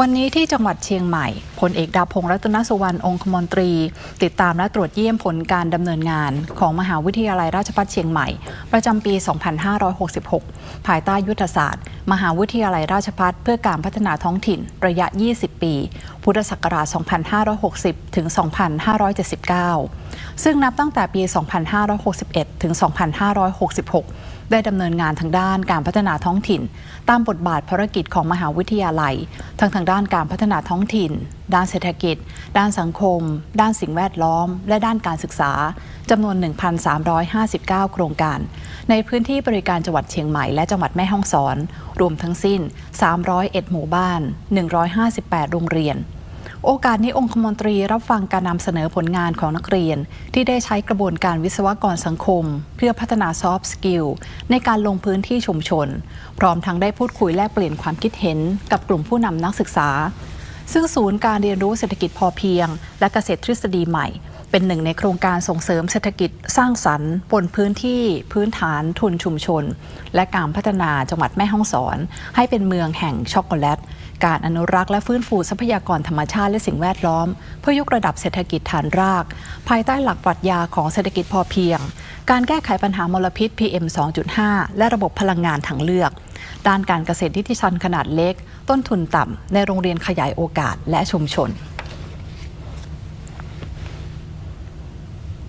วันนี้ที่จังหวัดเชียงใหม่พลเอกดาพงศ์รัตนสุวรรณองคมนตรี ติดตามและตรวจเยี่ยมผลการดำเนินงานของมหาวิทยาลัยราชภัฏเชียงใหม่ ประจำปี 2566 ภายใต้ยุทธศาสตร์ มหาวิทยาลัยราชภัฏเพื่อการพัฒนาท้องถิ่นระยะ 20 ปี พุทธศักราช 2560 ถึง 2579 ซึ่งนับตั้งแต่ปี 2561 ถึง 2566 ได้ดำเนินงานทางด้านการพัฒนาท้องถิ่น ตามบทบาทภารกิจของมหาวิทยาลัย ทั้งทางด้านการพัฒนาท้องถิ่น ด้านเศรษฐกิจ ด้านสังคม ด้านสิ่งแวดล้อม และด้านการศึกษาจำนวน 1,359 โครงการ ในพื้นที่บริการจังหวัดเชียงใหม่และจังหวัดแม่ฮ่องสอน รวมทั้งสิ้น 301 หมู่บ้าน 158 โรงเรียน โอกาสนี้องคมนตรีรับฟังการนำเสนอผลงานของนักเรียน ที่ได้ใช้กระบวนการวิศวกรสังคม เพื่อพัฒนาซอฟต์สกิลในการลงพื้นที่ชุมชน พร้อมทั้งได้พูดคุยแลกเปลี่ยนความคิดเห็น กับกลุ่มผู้นำนักศึกษาซึ่งศูนย์การเรียนรู้เศรษฐกิจพอเพียง และเกษตรทฤษฎีใหม่ เป็นหนึ่งในโครงการส่งเสริมเศรษฐกิจสร้างสรรค์ บนพื้นที่พื้นฐานทุนชุมชน และการพัฒนาจังหวัดแม่ฮ่องสอน ให้เป็นเมืองแห่งช็อกโกแลต การอนุรักษ์และฟื้นฟูทรัพยากรธรรมชาติและสิ่งแวดล้อม เพื่อยกระดับเศรษฐกิจฐานราก ภายใต้หลักปรัชญาของเศรษฐกิจพอเพียง การแก้ไขปัญหามลพิษ PM 2.5 และระบบพลังงานทางเลือก ด้านการเกษตรที่ที่ชันขนาดเล็ก ต้นทุนต่ำในโรงเรียนขยายโอกาสและชุมชน